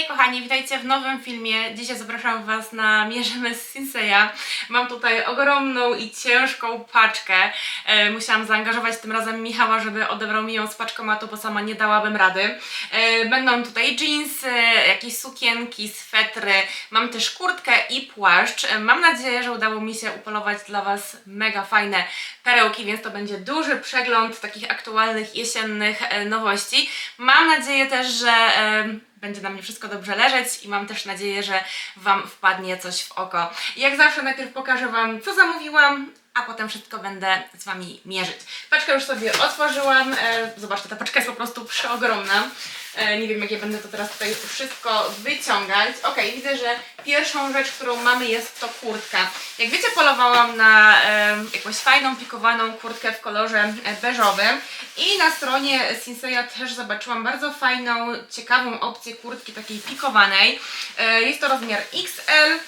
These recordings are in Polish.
Hej kochani, witajcie w nowym filmie. Dzisiaj zapraszam Was na Mierzymy z Sinseya. Mam tutaj ogromną i ciężką paczkę. E, musiałam zaangażować tym razem Michała, żeby odebrał mi ją z paczkomatu, bo sama nie dałabym rady. E, będą tutaj jeansy, jakieś sukienki, swetry. Mam też kurtkę i płaszcz. E, mam nadzieję, że udało mi się upolować dla Was mega fajne perełki, więc to będzie duży przegląd takich aktualnych jesiennych e, nowości. Mam nadzieję też, że e, będzie na mnie wszystko dobrze leżeć i mam też nadzieję, że Wam wpadnie coś w oko. I Jak zawsze najpierw pokażę Wam, co zamówiłam, a potem wszystko będę z Wami mierzyć. Paczkę już sobie otworzyłam. E, zobaczcie, ta paczka jest po prostu przeogromna. E, nie wiem, jak ja będę to teraz tutaj wszystko wyciągać. Ok, widzę, że pierwszą rzecz, którą mamy jest to kurtka. Jak wiecie, polowałam na e, jakąś fajną, pikowaną kurtkę w kolorze beżowym i na stronie Sinseya też zobaczyłam bardzo fajną, ciekawą opcję kurtki takiej pikowanej. Jest to rozmiar XL.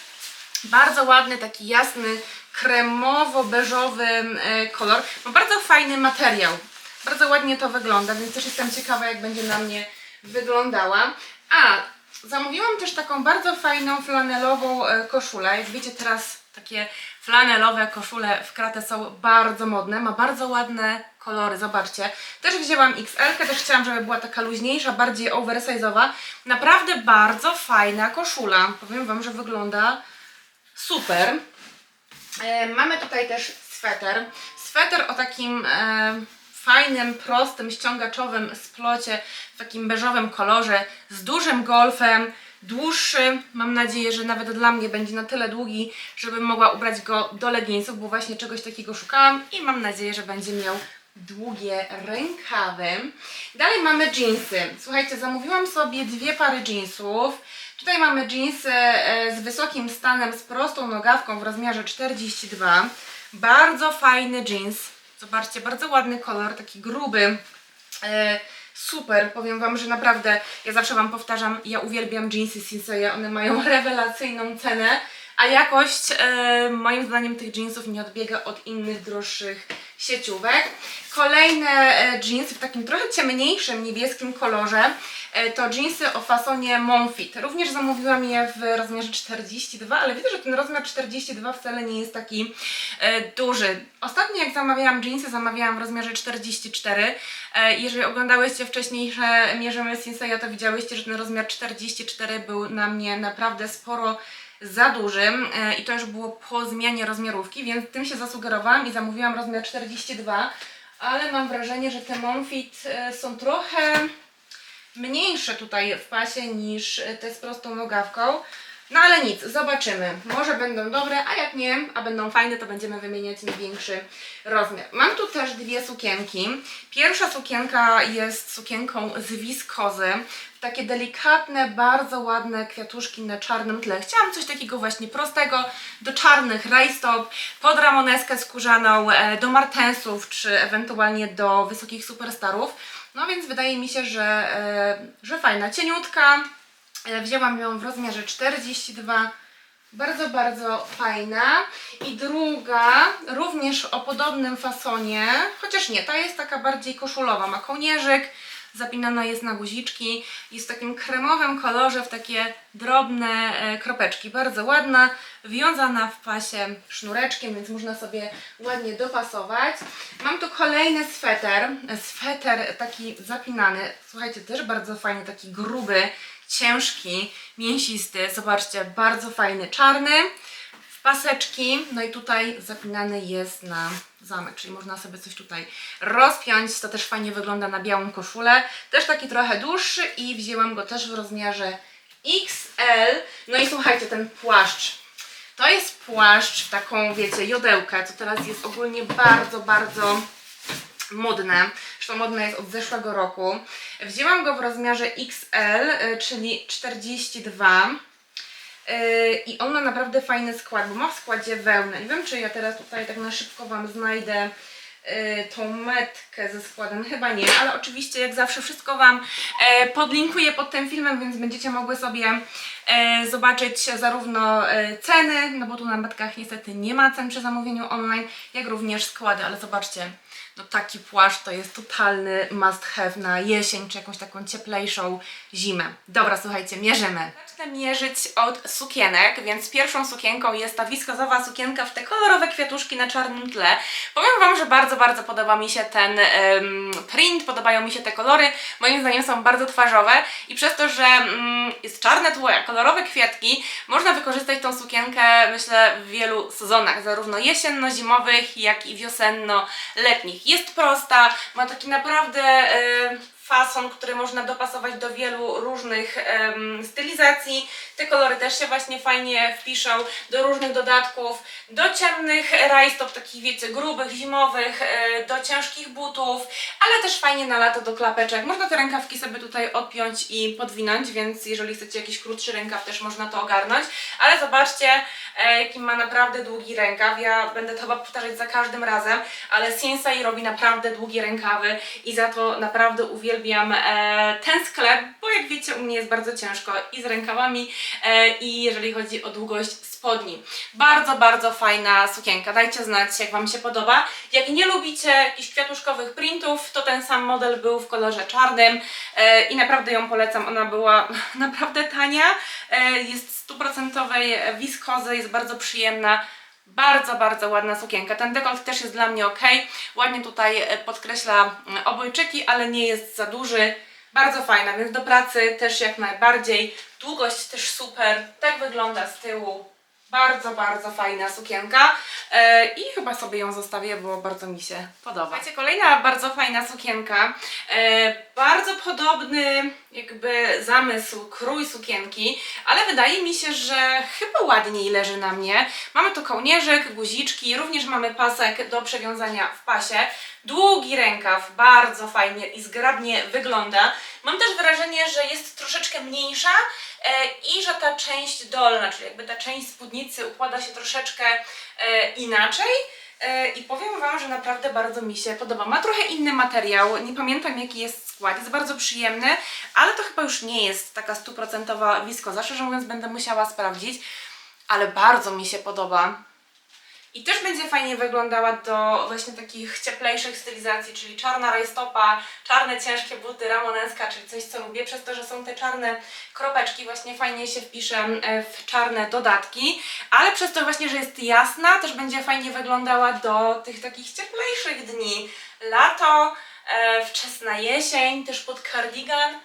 Bardzo ładny, taki jasny, kremowo-beżowy e, kolor. Ma bardzo fajny materiał. Bardzo ładnie to wygląda, więc też jestem ciekawa, jak będzie na mnie wyglądała. A, zamówiłam też taką bardzo fajną flanelową e, koszulę. Jak wiecie, teraz takie flanelowe koszule w kratę są bardzo modne. Ma bardzo ładne kolory, zobaczcie. Też wzięłam XL, też chciałam, żeby była taka luźniejsza, bardziej oversize'owa. Naprawdę bardzo fajna koszula. Powiem Wam, że wygląda super. E, mamy tutaj też sweter. Sweter o takim e, fajnym, prostym, ściągaczowym splocie w takim beżowym kolorze z dużym golfem, dłuższy. Mam nadzieję, że nawet dla mnie będzie na tyle długi, żebym mogła ubrać go do leginsów, bo właśnie czegoś takiego szukałam i mam nadzieję, że będzie miał długie rękawy. Dalej mamy jeansy. Słuchajcie, zamówiłam sobie dwie pary jeansów. Tutaj mamy jeansy e, z wysokim stanem, z prostą nogawką w rozmiarze 42. Bardzo fajny jeans. Zobaczcie, bardzo ładny kolor, taki gruby. E, Super, powiem Wam, że naprawdę, ja zawsze Wam powtarzam, ja uwielbiam jeansy Sinseya, one mają rewelacyjną cenę, a jakość e, moim zdaniem tych jeansów nie odbiega od innych droższych sieciówek. Kolejne jeansy w takim trochę ciemniejszym, niebieskim kolorze e, to jeansy o fasonie Monfit. Również zamówiłam je w rozmiarze 42, ale widzę, że ten rozmiar 42 wcale nie jest taki e, duży. Ostatnio jak zamawiałam jeansy, zamawiałam w rozmiarze 44. E, jeżeli oglądałyście wcześniejsze Mierzymy Sinseya, to widziałyście, że ten rozmiar 44 był na mnie naprawdę sporo za dużym e, i to już było po zmianie rozmiarówki, więc tym się zasugerowałam i zamówiłam rozmiar 42, ale mam wrażenie, że te Monfit e, są trochę mniejsze tutaj w pasie niż e, te z prostą nogawką. No ale nic, zobaczymy. Może będą dobre, a jak nie, a będą fajne, to będziemy wymieniać największy rozmiar. Mam tu też dwie sukienki. Pierwsza sukienka jest sukienką z wiskozy. Takie delikatne, bardzo ładne kwiatuszki na czarnym tle. Chciałam coś takiego właśnie prostego, do czarnych rajstop, pod ramoneskę skórzaną, e, do martensów, czy ewentualnie do wysokich superstarów. No więc wydaje mi się, że, e, że fajna, cieniutka, Wzięłam ją w rozmiarze 42. Bardzo, bardzo fajna. I druga, również o podobnym fasonie, chociaż nie, ta jest taka bardziej koszulowa. Ma kołnierzyk, zapinana jest na guziczki. Jest w takim kremowym kolorze, w takie drobne e, kropeczki. Bardzo ładna, wiązana w pasie sznureczkiem, więc można sobie ładnie dopasować. Mam tu kolejny sweter. Sweter taki zapinany. Słuchajcie, też bardzo fajny, taki gruby ciężki, mięsisty. Zobaczcie, bardzo fajny, czarny. W paseczki, no i tutaj zapinany jest na zamek, czyli można sobie coś tutaj rozpiąć. To też fajnie wygląda na białą koszulę. Też taki trochę dłuższy i wzięłam go też w rozmiarze XL. No i słuchajcie, ten płaszcz. To jest płaszcz w taką, wiecie, jodełkę, co teraz jest ogólnie bardzo, bardzo modne. Zresztą modne jest od zeszłego roku. Wzięłam go w rozmiarze XL, y, czyli 42. Y, I on ma naprawdę fajny skład, bo ma w składzie wełnę. Nie wiem, czy ja teraz tutaj tak na szybko Wam znajdę y, tą metkę ze składem. Chyba nie, ale oczywiście jak zawsze wszystko Wam e, podlinkuję pod tym filmem, więc będziecie mogły sobie e, zobaczyć zarówno e, ceny, no bo tu na metkach niestety nie ma cen przy zamówieniu online, jak również składy, ale zobaczcie, no taki płaszcz to jest totalny must have na jesień, czy jakąś taką cieplejszą zimę. Dobra, słuchajcie, mierzymy. Zacznę mierzyć od sukienek, więc pierwszą sukienką jest ta wiskozowa sukienka w te kolorowe kwiatuszki na czarnym tle. Powiem Wam, że bardzo, bardzo podoba mi się ten print, podobają mi się te kolory. Moim zdaniem są bardzo twarzowe i przez to, że mm, jest czarne tło, kolorowe kwiatki, można wykorzystać tą sukienkę, myślę, w wielu sezonach, zarówno jesienno-zimowych, jak i wiosenno-letnich. Jest prosta, ma taki naprawdę e, fason, który można dopasować do wielu różnych em, stylizacji. Te kolory też się właśnie fajnie wpiszą do różnych dodatków, do ciemnych rajstop, takich wiecie, grubych, zimowych, e, do ciężkich butów, ale też fajnie na lato do klapeczek. Można te rękawki sobie tutaj odpiąć i podwinąć, więc jeżeli chcecie jakiś krótszy rękaw, też można to ogarnąć. Ale zobaczcie, e, jaki ma naprawdę długi rękaw. Ja będę to chyba powtarzać za każdym razem, ale Sinsei robi naprawdę długie rękawy i za to naprawdę uwielbiam e, ten sklep, bo jak wiecie, u mnie jest bardzo ciężko i z rękawami, e, i jeżeli chodzi o długość spodni. Bardzo, bardzo fajna sukienka. Dajcie znać, jak Wam się podoba. Jak nie lubicie jakichś kwiatuszkowych printów, to ten sam model był w kolorze czarnym e, i naprawdę ją polecam. Ona była naprawdę tania, jest stuprocentowej wiskozy, jest bardzo przyjemna. Bardzo, bardzo ładna sukienka. Ten dekolt też jest dla mnie ok. Ładnie tutaj e, podkreśla mm, obojczyki, ale nie jest za duży. Bardzo fajna, więc do pracy też jak najbardziej. Długość też super. Tak wygląda z tyłu. Bardzo, bardzo fajna sukienka e, i chyba sobie ją zostawię, bo bardzo mi się podoba. Słuchajcie, kolejna bardzo fajna sukienka. E, bardzo podobny jakby zamysł, krój sukienki, ale wydaje mi się, że chyba ładniej leży na mnie. Mamy tu kołnierzyk, guziczki, również mamy pasek do przewiązania w pasie. Długi rękaw, bardzo fajnie i zgrabnie wygląda. Mam też wrażenie, że jest troszeczkę mniejsza e, i że ta część dolna, czyli jakby ta część spódnicy układa się troszeczkę e, inaczej. E, I powiem Wam, że naprawdę bardzo mi się podoba. Ma trochę inny materiał, nie pamiętam jaki jest skład, jest bardzo przyjemny, ale to chyba już nie jest taka stuprocentowa wiskoza. Szczerze mówiąc, będę musiała sprawdzić, ale bardzo mi się podoba. I też będzie fajnie wyglądała do właśnie takich cieplejszych stylizacji, czyli czarna rajstopa, czarne ciężkie buty, ramoneska, czyli coś co lubię, przez to, że są te czarne kropeczki, właśnie fajnie się wpisze e, w czarne dodatki, ale przez to właśnie, że jest jasna, też będzie fajnie wyglądała do tych takich cieplejszych dni. Lato, e, wczesna jesień, też pod kardigan.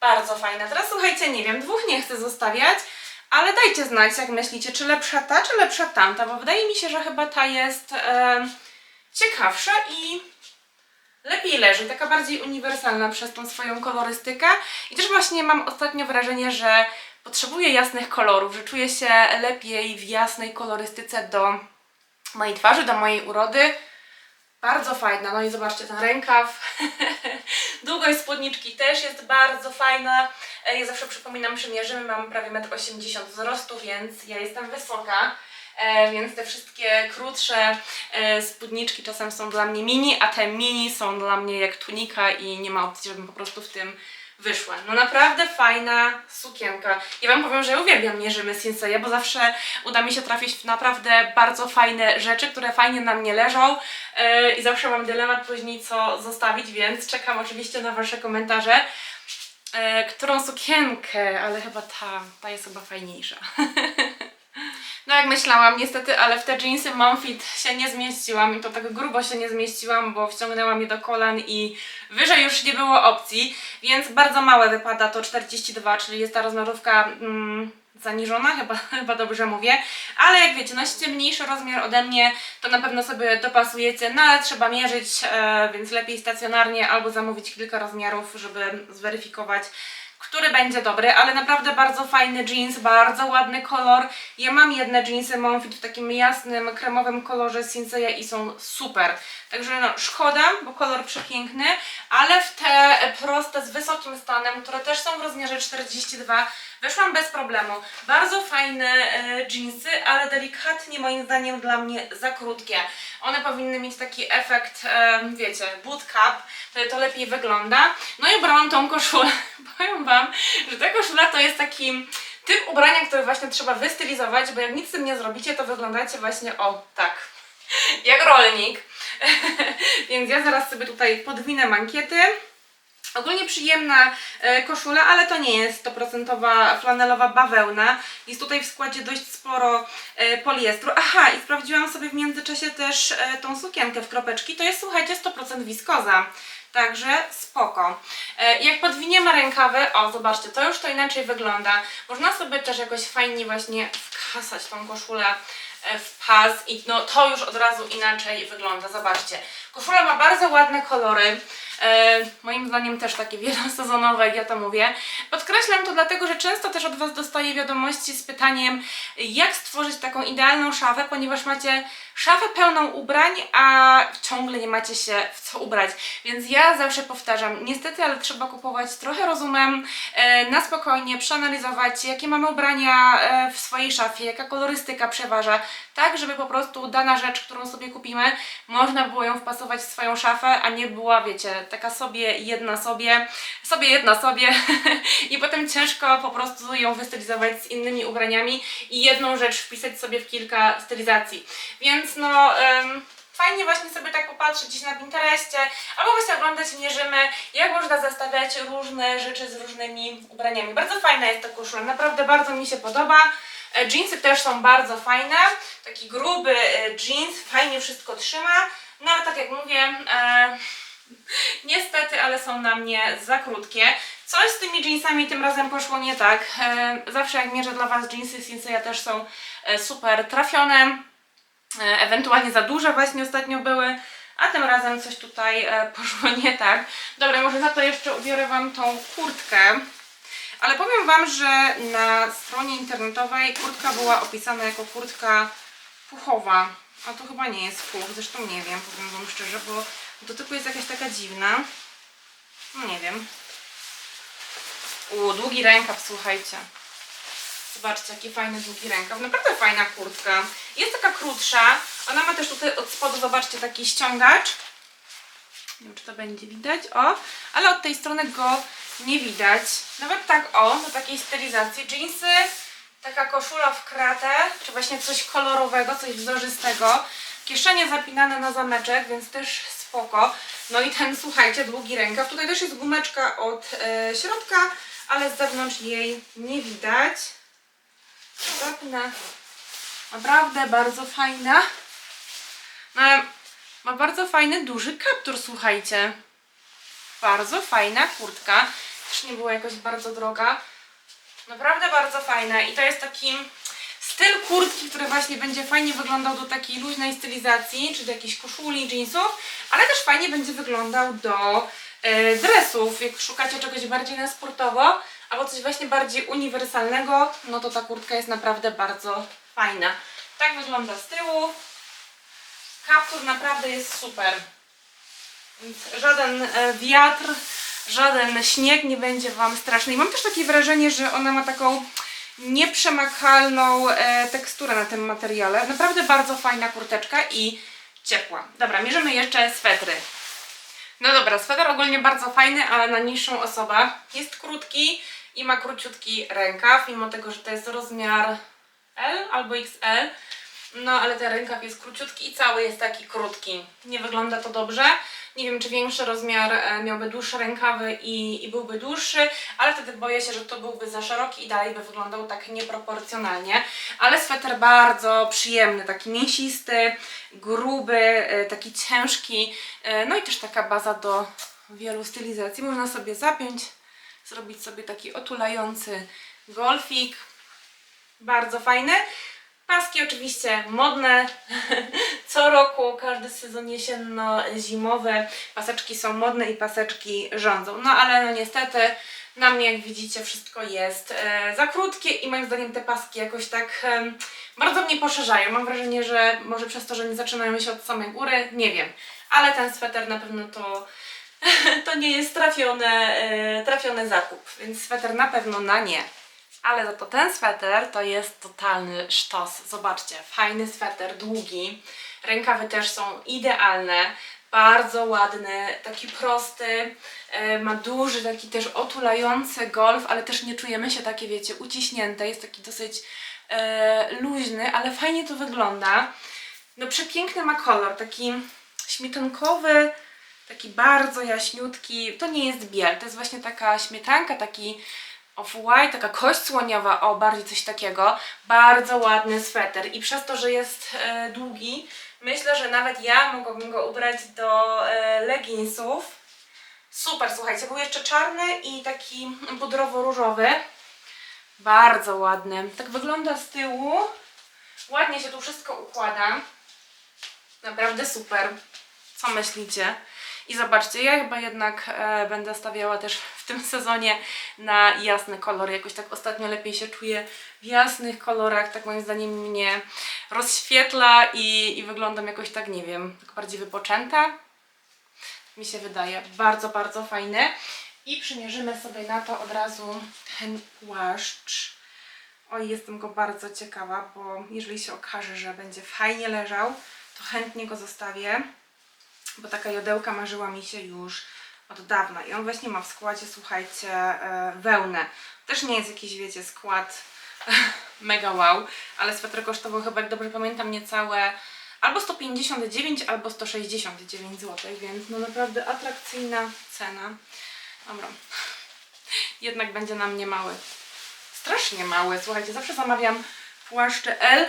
Bardzo fajna. Teraz słuchajcie, nie wiem, dwóch nie chcę zostawiać, ale dajcie znać, jak myślicie, czy lepsza ta, czy lepsza tamta, bo wydaje mi się, że chyba ta jest e, ciekawsza i lepiej leży, taka bardziej uniwersalna przez tą swoją kolorystykę. I też właśnie mam ostatnio wrażenie, że potrzebuję jasnych kolorów, że czuję się lepiej w jasnej kolorystyce do mojej twarzy, do mojej urody. Bardzo fajna. No i zobaczcie ten rękaw. Długość spódniczki też jest bardzo fajna. E, Ja zawsze przypominam, że mierzymy, mam prawie 1,80 m wzrostu, więc ja jestem wysoka. E, więc te wszystkie krótsze e, spódniczki czasem są dla mnie mini, a te mini są dla mnie jak tunika i nie ma opcji, żebym po prostu w tym wyszła. No naprawdę fajna sukienka. Ja Wam powiem, że ja uwielbiam mierzymy Sinseya, bo zawsze uda mi się trafić w naprawdę bardzo fajne rzeczy, które fajnie na mnie leżą i zawsze mam dylemat później co zostawić, więc czekam oczywiście na Wasze komentarze. E, którą sukienkę, ale chyba ta, ta jest chyba fajniejsza. No jak myślałam, niestety, ale w te jeansy Momfit się nie zmieściłam i to tak grubo się nie zmieściłam, bo wciągnęłam je do kolan i wyżej już nie było opcji, więc bardzo małe wypada to 42, czyli jest ta rozmiarówka mm, zaniżona, chyba, chyba dobrze mówię, ale jak wiecie, nosicie mniejszy rozmiar ode mnie, to na pewno sobie dopasujecie, no ale trzeba mierzyć, e, więc lepiej stacjonarnie albo zamówić kilka rozmiarów, żeby zweryfikować, który będzie dobry, ale naprawdę bardzo fajny jeans, bardzo ładny kolor. Ja mam jedne jeansy Momfit w takim jasnym, kremowym kolorze Sinseya i są super. Także no, szkoda, bo kolor przepiękny, ale w te proste z wysokim stanem, które też są w rozmiarze 42, wyszłam bez problemu. Bardzo fajne e, jeansy, ale delikatnie moim zdaniem dla mnie za krótkie. One powinny mieć taki efekt, e, wiecie, boot cap, wtedy to lepiej wygląda. No i ubrałam tą koszulę. Powiem Wam, że ta koszula to jest taki typ ubrania, który właśnie trzeba wystylizować, bo jak nic z tym nie zrobicie, to wyglądacie właśnie o tak jak rolnik. Więc ja zaraz sobie tutaj podwinę mankiety. Ogólnie przyjemna e, koszula, ale to nie jest 100% flanelowa bawełna. Jest tutaj w składzie dość sporo e, poliestru. Aha, i sprawdziłam sobie w międzyczasie też e, tą sukienkę w kropeczki. To jest, słuchajcie, 100% wiskoza. Także spoko. E, jak podwiniemy rękawy, o zobaczcie, to już to inaczej wygląda. Można sobie też jakoś fajnie właśnie wkasać tą koszulę e, w pas i no to już od razu inaczej wygląda. Zobaczcie. Koszula ma bardzo ładne kolory. E, moim zdaniem też takie wielosezonowe, jak ja to mówię. Podkreślam to dlatego, że często też od Was dostaję wiadomości z pytaniem, jak stworzyć taką idealną szafę, ponieważ macie szafę pełną ubrań, a ciągle nie macie się w co ubrać. Więc ja zawsze powtarzam, niestety, ale trzeba kupować trochę rozumem, e, na spokojnie, przeanalizować, jakie mamy ubrania e, w swojej szafie, jaka kolorystyka przeważa, tak żeby po prostu dana rzecz, którą sobie kupimy, można było ją wpasować swoją szafę, a nie była, wiecie, taka sobie, jedna sobie, sobie jedna sobie i potem ciężko po prostu ją wystylizować z innymi ubraniami i jedną rzecz wpisać sobie w kilka stylizacji. Więc no... em, Fajnie właśnie sobie tak popatrzeć gdzieś na Pinterestie, albo właśnie oglądać mierzymy, jak można zestawiać różne rzeczy z różnymi ubraniami. Bardzo fajna jest ta koszula, naprawdę bardzo mi się podoba. Jeansy też są bardzo fajne, taki gruby e, jeans, fajnie wszystko trzyma, no ale tak jak mówię, e, niestety, ale są na mnie za krótkie. Coś z tymi jeansami tym razem poszło nie tak. E, zawsze jak mierzę dla Was jeansy Sinseya też są e, super trafione, e, ewentualnie za duże właśnie ostatnio były, a tym razem coś tutaj e, poszło nie tak. Dobra, może za to jeszcze ubiorę Wam tą kurtkę. Ale powiem Wam, że na stronie internetowej kurtka była opisana jako kurtka puchowa. A to chyba nie jest puch, zresztą nie wiem, powiem Wam szczerze, bo do typu jest jakaś taka dziwna. No nie wiem. U, długi rękaw, słuchajcie. Zobaczcie, jaki fajny długi rękaw. Naprawdę fajna kurtka. Jest taka krótsza. Ona ma też tutaj od spodu, zobaczcie, taki ściągacz. Nie wiem, czy to będzie widać. O, ale od tej strony go nie widać. Nawet tak, o, do takiej stylizacji. Jeansy, taka koszula w kratę, czy właśnie coś kolorowego, coś wzorzystego. Kieszenie zapinane na zameczek, więc też spoko. No i ten, słuchajcie, długi rękaw. Tutaj też jest gumeczka od e, środka, ale z zewnątrz jej nie widać. Zapnę. Naprawdę bardzo fajna. No, ma bardzo fajny, duży kaptur, słuchajcie. Bardzo fajna kurtka. Też nie była jakoś bardzo droga. Naprawdę bardzo fajna. I to jest taki styl kurtki, który właśnie będzie fajnie wyglądał do takiej luźnej stylizacji, czy do jakiejś koszuli, jeansów, ale też fajnie będzie wyglądał do e, dresów. Jak szukacie czegoś bardziej na sportowo, albo coś właśnie bardziej uniwersalnego, no to ta kurtka jest naprawdę bardzo fajna. Tak wygląda z tyłu. Kaptur naprawdę jest super. Więc żaden e, wiatr, żaden śnieg nie będzie Wam straszny. I mam też takie wrażenie, że ona ma taką nieprzemakalną e, teksturę na tym materiale. Naprawdę bardzo fajna kurteczka i ciepła. Dobra, mierzymy jeszcze swetry. No dobra, sweter ogólnie bardzo fajny, ale na niższą osobę. Jest krótki i ma króciutki rękaw, mimo tego, że to jest rozmiar L albo XL. No, ale ten rękaw jest króciutki i cały jest taki krótki. Nie wygląda to dobrze. Nie wiem, czy większy rozmiar e, miałby dłuższe rękawy i, i byłby dłuższy, ale wtedy boję się, że to byłby za szeroki i dalej by wyglądał tak nieproporcjonalnie. Ale sweter bardzo przyjemny, taki mięsisty, gruby, e, taki ciężki. e, No i też taka baza do wielu stylizacji. Można sobie zapiąć, zrobić sobie taki otulający golfik. Bardzo fajny. Paski oczywiście modne, co roku, każdy sezon jesienno-zimowy. Paseczki są modne i paseczki rządzą. No ale no niestety na mnie, jak widzicie, wszystko jest e, za krótkie i moim zdaniem te paski jakoś tak bardzo mnie poszerzają. Mam wrażenie, że może przez to, że nie zaczynają się od samej góry, nie wiem. Ale ten sweter na pewno to, to nie jest trafione, e, trafiony zakup, więc sweter na pewno na nie. Ale za to ten sweter to jest totalny sztos. Zobaczcie, fajny sweter, długi. Rękawy też są idealne. Bardzo ładny, taki prosty. e, Ma duży, taki też otulający golf, ale też nie czujemy się takie, wiecie, uciśnięte. Jest taki dosyć e, luźny, ale fajnie to wygląda. No przepiękny ma kolor, taki śmietankowy, taki bardzo jaśniutki. To nie jest biel, to jest właśnie taka śmietanka, taki off-white, taka kość słoniowa, o bardziej coś takiego. Bardzo ładny sweter i przez to, że jest e, długi, myślę, że nawet ja mogłabym go ubrać do e, leginsów. Super, słuchajcie, był jeszcze czarny i taki pudrowo-różowy. Bardzo ładny. Tak wygląda z tyłu. Ładnie się tu wszystko układa. Naprawdę super. Co myślicie? I zobaczcie, ja chyba jednak e, będę stawiała też w tym sezonie na jasny kolor. Jakoś tak ostatnio lepiej się czuję w jasnych kolorach. Tak moim zdaniem mnie rozświetla i, i wyglądam jakoś tak, nie wiem, tak bardziej wypoczęta. Mi się wydaje bardzo, bardzo fajny. I przymierzymy sobie na to od razu ten płaszcz. Oj, jestem go bardzo ciekawa, bo jeżeli się okaże, że będzie fajnie leżał, to chętnie go zostawię, bo taka jodełka marzyła mi się już od dawna. I on właśnie ma w składzie, słuchajcie, e, wełnę. Też nie jest jakiś, wiecie, skład mega wow, ale sweter kosztował chyba, jak dobrze pamiętam, niecałe albo 159, albo 169 zł, więc no naprawdę atrakcyjna cena. Dobra. Jednak będzie na mnie mały. Strasznie mały. Słuchajcie, zawsze zamawiam płaszcze L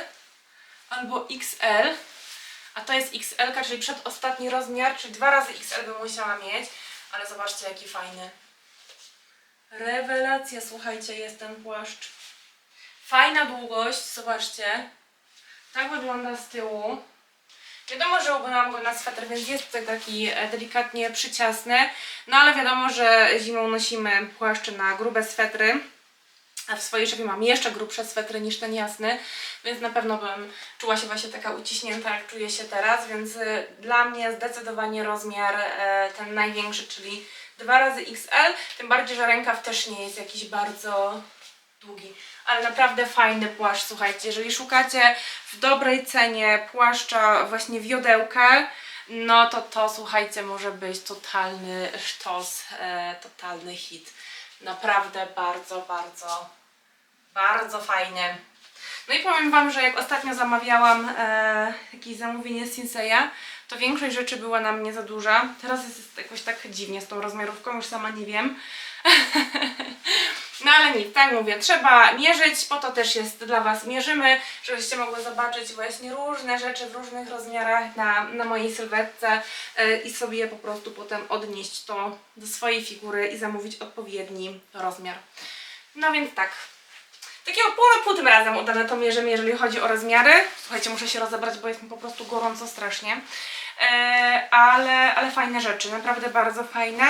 albo XL, a to jest XL, czyli przedostatni rozmiar, czyli dwa razy XL bym musiała mieć, ale zobaczcie jaki fajny. Rewelacja, słuchajcie, jest ten płaszcz. Fajna długość, zobaczcie. Tak wygląda z tyłu. Wiadomo, że ubrałam go na sweter, więc jest taki e, delikatnie przyciasny. No ale wiadomo, że zimą nosimy płaszcze na grube swetry. A w swojej szafie mam jeszcze grubsze swetry niż ten jasny, więc na pewno bym czuła się właśnie taka uciśnięta, jak czuję się teraz, więc y, dla mnie zdecydowanie rozmiar e, ten największy, czyli dwa razy XL, tym bardziej, że rękaw też nie jest jakiś bardzo długi, ale naprawdę fajny płaszcz, słuchajcie, jeżeli szukacie w dobrej cenie płaszcza właśnie w jodełkę, no to to, słuchajcie, może być totalny sztos, e, totalny hit. Naprawdę bardzo, bardzo, bardzo fajny. No i powiem Wam, że jak ostatnio zamawiałam e, jakieś zamówienie z Sinseya, to większość rzeczy była na mnie za duża. Teraz jest jakoś tak dziwnie z tą rozmiarówką, już sama nie wiem. No ale nic, tak mówię, trzeba mierzyć, po to też jest dla Was mierzymy, żebyście mogły zobaczyć właśnie różne rzeczy w różnych rozmiarach na, na mojej sylwetce e, i sobie po prostu potem odnieść to do swojej figury i zamówić odpowiedni rozmiar. No więc tak, takiego pół na tym razem udane to mierzymy, jeżeli chodzi o rozmiary. Słuchajcie, muszę się rozebrać, bo jest mi po prostu gorąco strasznie. E, ale, ale fajne rzeczy, naprawdę bardzo fajne.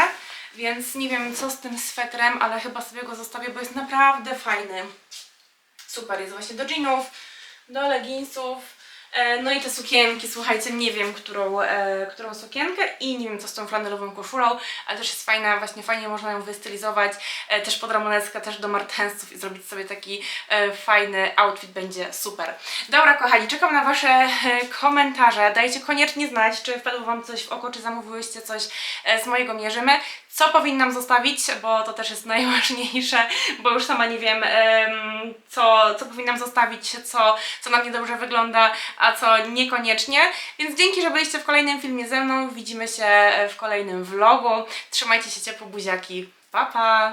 Więc nie wiem co z tym swetrem, ale chyba sobie go zostawię, bo jest naprawdę fajny. Super, jest właśnie do jeansów, do leginsów. E, No i te sukienki, słuchajcie, nie wiem, którą, e, którą sukienkę i nie wiem, co z tą flanelową koszulą, ale też jest fajna, właśnie fajnie można ją wystylizować, e, też pod ramoneskę, też do martensów i zrobić sobie taki e, fajny outfit, będzie super. Dobra, kochani, czekam na Wasze e, komentarze, dajcie koniecznie znać, czy wpadło Wam coś w oko, czy zamówiłyście coś e, z mojego Mierzymy, co powinnam zostawić, bo to też jest najważniejsze, bo już sama nie wiem, em, co, co powinnam zostawić, co, co na mnie dobrze wygląda, a co niekoniecznie. Więc dzięki, że byliście w kolejnym filmie ze mną. Widzimy się w kolejnym vlogu. Trzymajcie się ciepło, buziaki. Pa, pa!